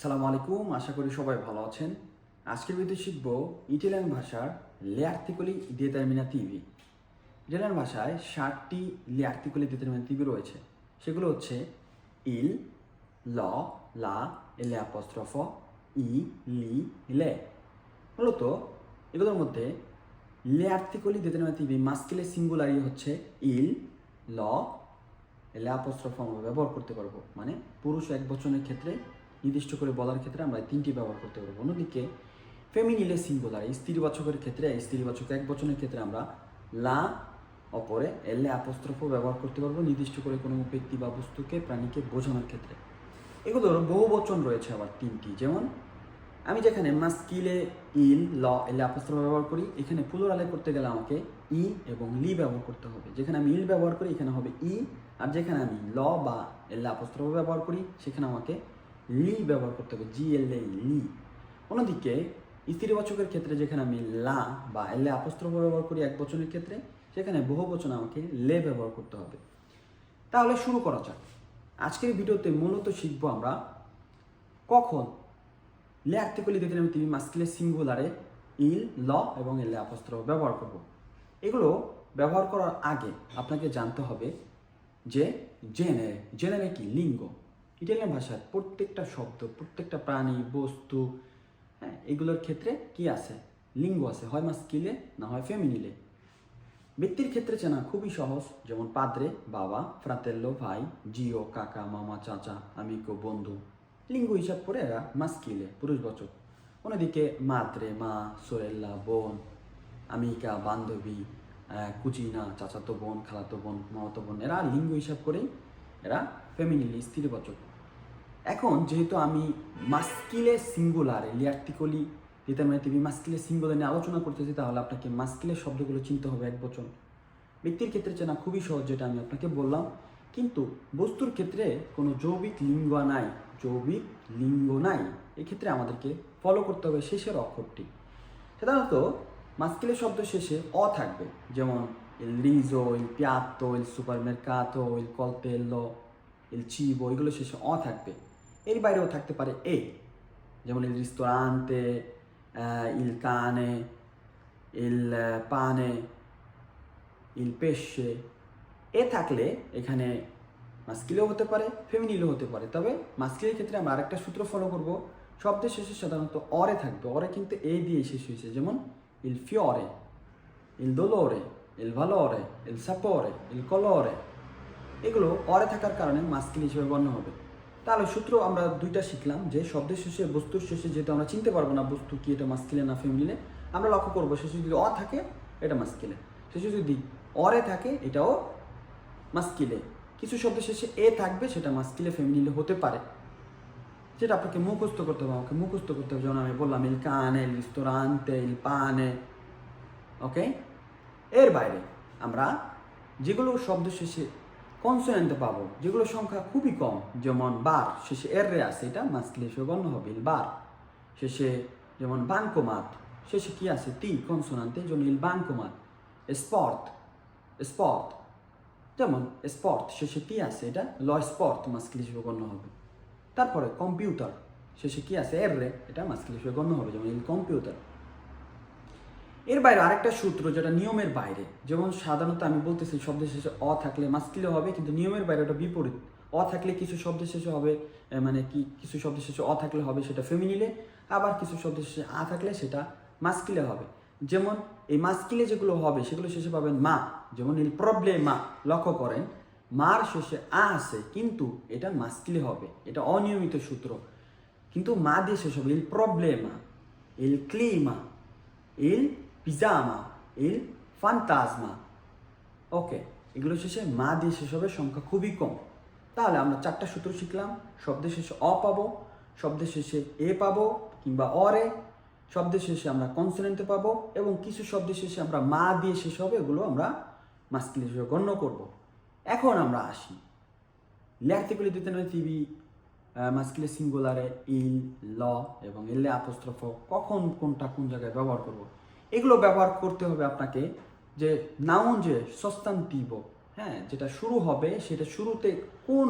সালাম আলাইকুম, আশা করি সবাই ভালো আছেন। আজকের ভিডিও শিখব ইটালিয়ান ভাষার লে আর্টিকলি ডিটারমিনাটিভি ইটালিয়ান ভাষায় ষাটটি লে আর্টিকলি ডিটারমিনাটিভি রয়েছে। সেগুলো হচ্ছে ইল, ল, লা এলে অ্যাপস্ট্রফ ই, লি, লে। মূলত এগুলোর মধ্যে লে আর্টিকলি ডিটারমিনাটিভি মাস্কিলে সিঙ্গুলারি হচ্ছে ইল, ল এলে অ্যাপস্ট্রফ আমরা ব্যবহার করতে পারব। মানে পুরুষ এক বচনের ক্ষেত্রে নির্দিষ্ট করে বলার ক্ষেত্রে আমরা তিনটি ব্যবহার করতে পারব। অন্যদিকে ফেমিনিলে সিঙ্গুলার স্ত্রীবাচকের ক্ষেত্রে স্ত্রীবাচক এক বচনের ক্ষেত্রে আমরা লা অপরে, এলে অ্যাপস্ট্রফও ব্যবহার করতে পারব নির্দিষ্ট করে কোনো ব্যক্তি বা বস্তুকে প্রাণীকে বোঝানোর ক্ষেত্রে। এগুলোর বহু বচন রয়েছে আবার তিনটি। যেমন, আমি যেখানে মাস্কিলে ইল ল এলে অ্যাপস্ট্রফ ব্যবহার করি, এখানে প্লুরালে করতে গেলে আমাকে ই এবং লি ব্যবহার করতে হবে। যেখানে আমি ইল ব্যবহার করি, এখানে হবে ই আর যেখানে আমি ল বা এল অ্যাপস্ট্রফ ব্যবহার করি, সেখানে আমাকে লি ব্যবহার করতে হবে, জি এল এ লি অন্যদিকে স্ত্রীবাচকের ক্ষেত্রে যেখানে আমি লা বা এল অ্যাপস্ট্রফ ব্যবহার করি এক বচনের ক্ষেত্রে, সেখানে বহু বচন আমাকে লে ব্যবহার করতে হবে। তাহলে শুরু করা যাক। আজকের ভিডিওতে মূলত শিখব আমরা কখন লে আর্টিকলি দেখে আমি তুমি মাস্কিলে সিঙ্গুলারে ইল, ল এবং এলে অ্যাপস্ট্রফ ব্যবহার করব। এগুলো ব্যবহার করার আগে আপনাকে জানতে হবে যে জেনে জেনে কি? লিঙ্গ। ইটালিয়ান ভাষার প্রত্যেকটা শব্দ, প্রত্যেকটা প্রাণী, বস্তু হ্যাঁ এগুলোর ক্ষেত্রে কি আছে? লিঙ্গ আছে। হয় মাস্কিলে না হয় ফেমিনিলে ব্যক্তির ক্ষেত্রে চেনা খুবই সহজ, যেমন পাদ্রে, বাবা, ফ্রাতেল্লো, ভাই, জিও, কাকা, মামা, চাচা, আমিকো, বন্ধু। লিঙ্গ হিসাব করে এরা মাস্কিলে পুরুষবাচক অন্যদিকে মাদ্রে মা, সোরেল্লা, বোন, আমিকা, বান্ধবী কুচিনা, চাচাতো বোন, খালাতো বোন, মামাতো বোন, এরা লিঙ্গ হিসাব করেই এরা ফেমিনিলি স্ত্রীবাচক এখন যেহেতু আমি মাস্কিলে সিঙ্গুলারে লিয়ার্টিকলি ডিটারমিনেটিভি মাস্কিলে সিঙ্গুলার নিয়ে আলোচনা করতেছি তাহলে আপনাকে মাস্কিলের শব্দগুলো চিনতে হবে এক বচন। ব্যক্তির ক্ষেত্রে চেনা খুবই সহজ যেটা আমি আপনাকে বললাম। কিন্তু বস্তুর ক্ষেত্রে কোনো যৌবিক লিঙ্গ নাই যৌবিক লিঙ্গ নাই এক্ষেত্রে আমাদেরকে ফলো করতে হবে শেষের অক্ষরটি। সাধারণত মাস্কিলের শব্দ শেষে অ থাকবে যেমন এল il riso, il piatto, il supermercato, il coltello, il cibo এগুলো শেষে অ থাকবে। এর বাইরেও থাকতে পারে এ যেমন ইল il cane, il eh, pane, il pesce এ থাকলে এখানে মাস্কিলেও হতে পারে ফেমিনিলও হতে পারে। তবে মাস্কিলের ক্ষেত্রে আমরা আরেকটা সূত্র ফলো করব। শব্দের শেষে সাধারণত অরে থাকবে। অরে কিন্তু এ দিয়ে শেষ হয়েছে। যেমন il fiore il dolore il valore il sapore il colore এগুলো অরে থাকার কারণে মাস্কিল হিসেবে গণ্য হবে। তাহলে সূত্র আমরা দুইটা শিখলাম, যে শব্দের শেষে, বস্তুর শেষে যেহেতু আমরা চিনতে পারব না বস্তু কি, এটা মাস্কিলে না ফেমিলে আমরা লক্ষ্য করব শেষে যদি অ থাকে, এটা মাস্কিলে শেষে যদি অরে থাকে, এটাও মাস্কিলে কিছু শব্দের শেষে এ থাকবে, সেটা মাস্কিলে ফেমিনিলে হতে পারে। যেটা আপনাকে মুখস্থ করতে হবে, আমাকে মুখস্থ করতে হবে, যেমন আমি বললাম ইল কানে ইল রিস্তোরান্তে ইল পানে। ওকে এর বাইরে আমরা যেগুলো শব্দ শেষে কনসোনেন্টে পাবো, যেগুলো সংখ্যা খুবই কম, যেমন বার, শেষে এর রে আছে এটা হিসেবে গণ্য হবে বার। শেষে যেমন বাঙ্কোমাত, শেষে কি আছে? টি, কনসোনান্তে যেমন ইল বাঙ্কোমাত স্পর্ট স্পর্ট যেমন স্পর্ট শেষে কি আছে এটা? ল স্পর্ট মাস্কিল হিসেবে গণ্য হবে। তারপরে কম্পিউটার, শেষে কি আছে? এর রে, এটা মাস্কিল হিসেবে গণ্য হবে, যেমন ইল কম্পিউটার। এর বাইরে আরেকটা সূত্র যেটা নিয়মের বাইরে, যেমন সাধারণত আমি বলতেছি শব্দের শেষে অ থাকলে মাস্কিলে হবে, কিন্তু নিয়মের বাইরে ওটা বিপরীত। অ থাকলে কিছু শব্দের শেষে হবে মানে কি, কিছু শব্দের শেষে অ থাকলে হবে সেটা ফেমিনিলে, আবার কিছু শব্দের শেষে আ থাকলে সেটা মাস্কিলে হবে। যেমন এই মাস্কিলে যেগুলো হবে, সেগুলো শেষে পাবেন মা, যেমন ইল প্রবলেমা, লক্ষ্য করেন, মার শেষে আ আছে, কিন্তু এটা মাস্কিলে হবে, এটা অনিয়মিত সূত্র। কিন্তু মা দিয়ে শেষ হবে ইল প্রবলেমা ইল ক্লিমা ইল পিজামা ইল ফান্তাজমা ওকে এগুলো শেষে মা দিয়ে শেষ হবে, সংখ্যা খুবই কম। তাহলে আমরা চারটা সূত্র শিখলাম শব্দের শেষে অ পাবো শব্দের শেষে এ পাবো, কিংবা অরে শব্দের শেষে আমরা কনসোনেন্টে পাবো, এবং কিছু শব্দের শেষে আমরা মা দিয়ে শেষ হবে, এগুলো আমরা মাস্কিল হিসেবে গণ্য করব। এখন আমরা আসি। লেখতে দিতে নয় টিভি মাস্কিলে সিঙ্গুলারে ইল, ল, এবং এলে আপস্ত্রফ কখন কোনটা কোন জায়গায় ব্যবহার করব? এগুলো ব্যবহার করতে হবে আপনাকে যে নাউন যে সস্তান্তিব হ্যাঁ যেটা শুরু হবে সেটা শুরুতে কোন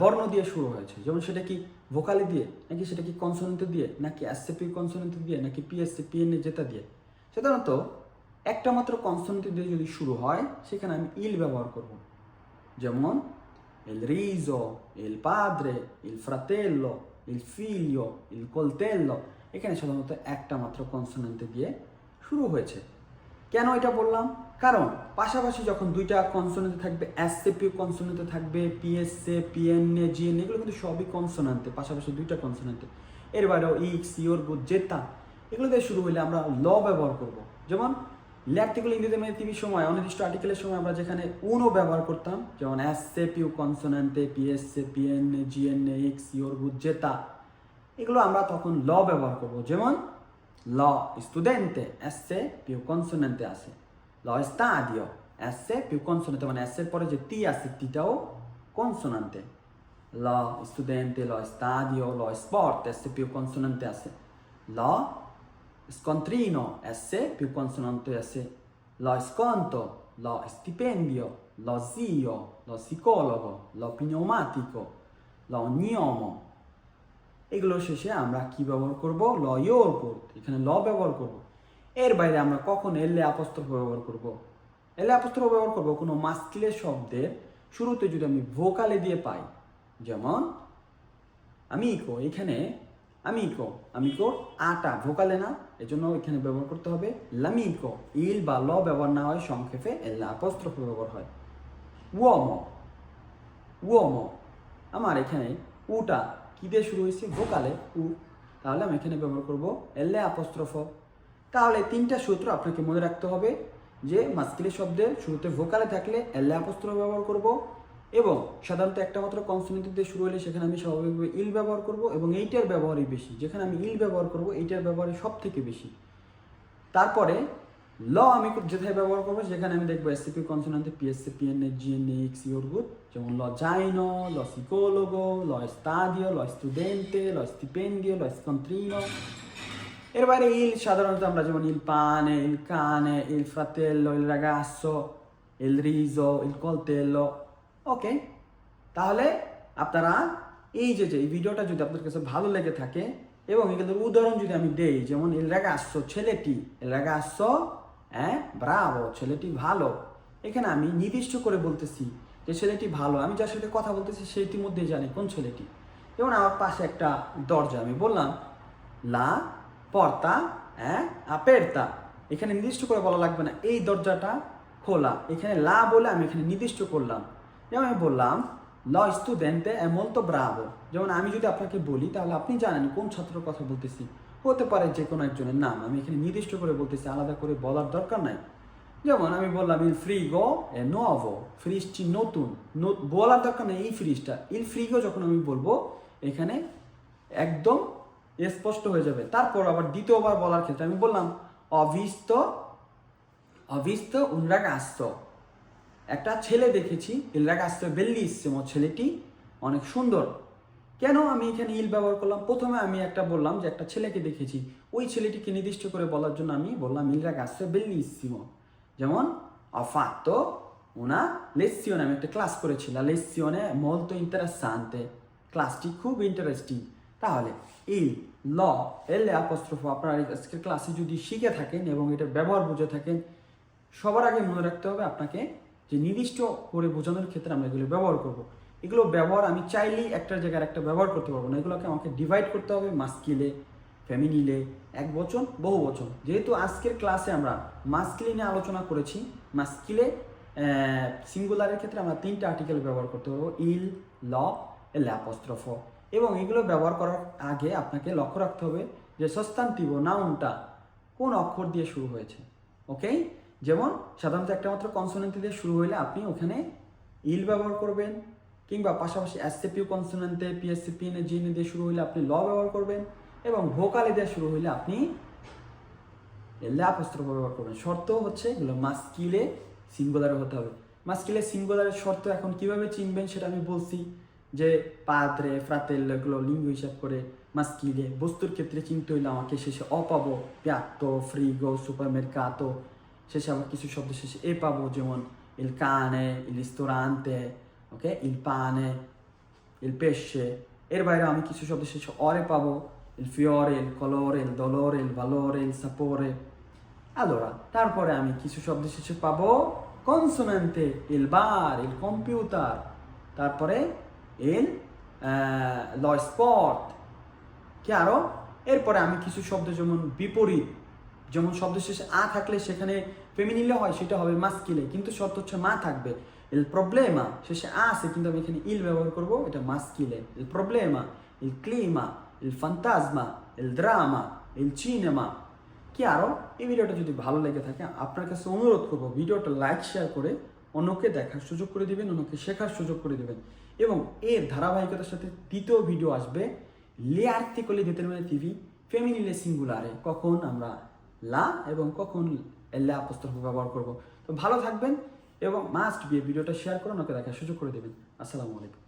বর্ণ দিয়ে শুরু হয়েছে? যেমন সেটা কি ভোকালি দিয়ে নাকি সেটা কি কনসোনেন্টে দিয়ে নাকি এসসিপি কনসোনেন্টে দিয়ে নাকি পিএসসি পিএনএ যেটা দিয়ে? সাধারণত একটা মাত্র কনসোনেন্টে দিয়ে যদি শুরু হয় সেখানে আমি ইল ব্যবহার করব। যেমন il riso, il padre, il fratello, il figlio, il coltello এখানে সাধারণত একটা মাত্র কনসোনেন্টে দিয়ে শুরু হয়েছে। কেন এটা বললাম? কারণ পাশাপাশি যখন দুইটা কনসোনেন্টে থাকবে এসসিপি কনসোনেন্টে থাকবে পিএসএ পিএনএ জিএন এগুলো কিন্তু সবই কনসোনেন্টে পাশাপাশি দুইটা কনসোনেন্টে এর বাইরেও ইক্স ইয়োর গুড জেতা এগুলো দিয়ে শুরু হলে আমরা ল ব্যবহার করব। যেমন ল্যাকটিক্যাল ইংরেজি টিভির সময়, অনির্দিষ্ট আর্টিকেলের সময় আমরা যেখানে উনও ব্যবহার করতাম, যেমন এসএ পিউ কনসোনেন্টে PSA PNA GNA X your good জেতা এগুলো আমরা তখন ল ব্যবহার করব যেমন ল স্টুডেন্টে এসে পিউ কনসোনেন্টে আছে ল স্টাডিও এসে পিউ কনসোনেন্টে মানে এসের পরে যে টি আছে টিটাও কনসোনান্টে ল স্টুডেন্টে ল স্টাডিও ল স্পort এসে পিউ কনসোনেন্টে আছে ল scontrino S più consonante S, lo sconto, lo stipendio, lo zio, lo psicologo, lo pneumatico, lo gnomo. এগুলো শেষে আমরা কি ব্যবহার করব? ল ইয়োর করতে এখানে ল ব্যবহার করব। এর বাইরে আমরা কখন এলে আপস্ত্রফ ব্যবহার করব? এলে আপস্ত্রফ ব্যবহার করব কোনো মাস্কিলের শব্দের শুরুতে যদি আমি ভোকালে দিয়ে পাই, যেমন আমিকো এখানে আমিকো আমিকো আটা ভোকালে না, এজন্য এখানে ব্যবহার করতে হবে লামিকো ইল বা ল ব্যবহার না হয়, সংক্ষেপে এল্লা আপস্ত্রফ ব্যবহার হয়। উওমো উওমো, আমার এখানে উটা কি দিয়ে শুরু হয়েছে ভোকালে উ। তাহলে আমি এখানে ব্যবহার করব এল্লে আপস্ত্রফ তাহলে তিনটা সূত্র আপনাকে মনে রাখতে হবে যে মাস্কিলের শব্দের শুরুতে ভোকালে থাকলে এল্লে আপস্ত্রফ ব্যবহার করব এবং সাধারণত একটা মাত্র কনসোনেন্ট দিয়ে শুরু হলে সেখানে আমি স্বাভাবিকভাবে ইল ব্যবহার করব এবং এইটার ব্যবহারই বেশি। যেখানে আমি ইল ব্যবহার করব, এইটার ব্যবহারই সব থেকে বেশি। তারপরে ল আমি যেথায় ব্যবহার করব সেখানে আমি দেখব SCP কনসোনান্টে PSC PNA GNA X your good যেমন ল জাইনো, ল সিকোলোগো ল স্তাদিও ল স্টুডেন্টে ল স্টিপেন্ডিও ল স্কন্ট্রিনো এর বাইরে ইল, সাধারণত আমরা যেমন ইল পানে, ইল কানে, ইল ফ্রাতেল্লো ইল রাগাসো ইল রিজো ইল কলতেল্লো ওকে? তাহলে আপনারা এই যে যে এই ভিডিওটা যদি আপনার কাছে ভালো লেগে থাকে এবং এখানে উদাহরণ যদি আমি দেই, যেমন এলাকা আসছো ছেলেটি। এলাকা আসছো হ্যাঁ ব্রাভ, ছেলেটি ভালো। এখানে আমি নির্দিষ্ট করে বলতেছি যে, ছেলেটি ভালো। আমি যার সাথে কথা বলতেছি, সে ইতিমধ্যেই জানে কোন ছেলেটি। যেমন, আমার পাশে একটা দরজা, আমি বললাম, লা পর্তা হ্যাঁ আপেরতা। এখানে নির্দিষ্ট করে বলা লাগবে না, এই দরজাটা খোলা। এখানে লা বলে আমি এখানে নির্দিষ্ট করলাম। যেমন, আমি বললাম ল স্টুডেন্টে এমন তো ব্রাভো যেমন আমি যদি আপনাকে বলি, তাহলে আপনি জানেন কোন ছাত্রের কথা বলতেছি। হতে পারে যে কোনো একজনের নাম। আমি এখানে নির্দিষ্ট করে বলতেছি, আলাদা করে বলার দরকার নাই। যেমন আমি বললাম, ইল ফ্রিগো এ নো নোভো ফ্রিজটি নতুন। বলার দরকার নেই এই ফ্রিজটা। ইল ফ্রিগো যখন আমি বলব, এখানে একদম স্পষ্ট হয়ে যাবে। তারপর আবার দ্বিতীয়বার বলার ক্ষেত্রে আমি বললাম, অভিস্ত অভিস্ত un ragazzo একটা ছেলে দেখেছি il ragazzo è bellissimo ছেলেটি, অনেক সুন্দর। কেন আমি এখানে ইল ব্যবহার করলাম? প্রথমে আমি একটা বললাম যে একটা ছেলেকে দেখেছি। ওই ছেলেটিকে নির্দিষ্ট করে বলার জন্য আমি বললাম il ragazzo è bellissimo যেমন fatto una lezione আমি একটা ক্লাস করেছি la lezione è molto interessante ক্লাসটি খুব ইন্টারেস্টিং। তাহলে, ইল, ল, এল অ্যাপস্ট্রফ আপনারা আজকের ক্লাসে যদি শিখে থাকেন এবং এটার ব্যবহার বুঝে থাকেন, সবার আগে মনে রাখতে হবে আপনাকে যে নির্দিষ্ট করে বোঝানোর ক্ষেত্রে আমরা এগুলো ব্যবহার করব। এগুলো ব্যবহার আমি চাইলেই একটা জায়গার একটা ব্যবহার করতে পারব না। এগুলোকে আমাকে ডিভাইড করতে হবে মাস্কিলে ফ্যামিলিলে এক বচন, বহু বচন। যেহেতু আজকের ক্লাসে আমরা মাস্কিলে নিয়ে আলোচনা করেছি মাস্কিলে সিঙ্গুলারের ক্ষেত্রে আমরা তিনটা আর্টিকেল ব্যবহার করতে পারব ইল ল এল অ্যাপস্ট্রফ এবং এগুলো ব্যবহার করার আগে আপনাকে লক্ষ্য রাখতে হবে যে সস্তান্তিব নাউনটা কোন অক্ষর দিয়ে শুরু হয়েছে ওকে যেমন সাধারণত একটা মাত্র কনসোনেন্ট দিয়ে শুরু হইলে আপনি ওখানে ইল ব্যবহার করবেন, কিংবা পাশাপাশি এসসিপিউ কনসোনেন্টে পিএসসিপিএন জিএন দিয়ে শুরু হইলে আপনি ল ব্যবহার করবেন, এবং ভোকালে দিয়ে শুরু হইলে আপনি ল্যাপস্ত্র ব্যবহার করবেন। শর্ত হচ্ছে এগুলো মাস্কিলে সিঙ্গুলারে হতে হবে। মাস্কিলে সিঙ্গুলারের শর্ত এখন কীভাবে চিনবেন সেটা আমি বলছি, যে পাদ্রে ফ্রাতেল এগুলো লিঙ্গ হিসাব করে মাস্কিলে বস্তুর ক্ষেত্রে চিনতে হইলে আমাকে শেষে অপাবো পাবো। পিয়াত্তো ফ্রিগো সুপার মেরকাতো শেষে আবার কিছু শব্দ শেষে এ পাবো যেমন ইল কানে ইল ইস্তোরান্তে ওকে ইল পানে il pesce. এর বাইরে আমি কিছু শব্দ শেষে অরে পাবো il fiore il colore il dolore il valore il sapore. Allora তারপরে আমি কিছু শব্দ শেষে পাবো কনসোনেন্টে il bar il computer. তারপরে il আহ, lo sport. কি আরও এরপরে আমি কিছু শব্দ যেমন বিপরীত যেমন শব্দ শেষে আ থাকলে সেখানে ফেমিনিলে হয়, সেটা হবে মাস্কিলে কিন্তু শর্ত হচ্ছে মা থাকবে। il problema, শেষে আ আছে, কিন্তু আমি এখানে ইল ব্যবহার করব, এটা মাস্কিলে il problema il clima il fantasma il drama il cinema কি আরও এই ভিডিওটা যদি ভালো লেগে থাকে, আপনার কাছে অনুরোধ করব, ভিডিওটা লাইক শেয়ার করে অন্যকে দেখার সুযোগ করে দিবেন, অন্যকে শেখার সুযোগ করে দিবেন। এবং এর ধারাবাহিকতার সাথে তৃতীয় ভিডিও আসবে লে আর্টিকলি determinativi ফেমিনিলে সিঙ্গুলারে কখন? আমরা লা এবং কখন লা পুস্তক ব্যবহার করব। তো ভালো থাকবেন এবং মাস্ট বিয়ে ভিডিওটা শেয়ার করুন, ওকে দেখার সুযোগ করে দেবেন। আসসালামু আলাইকুম।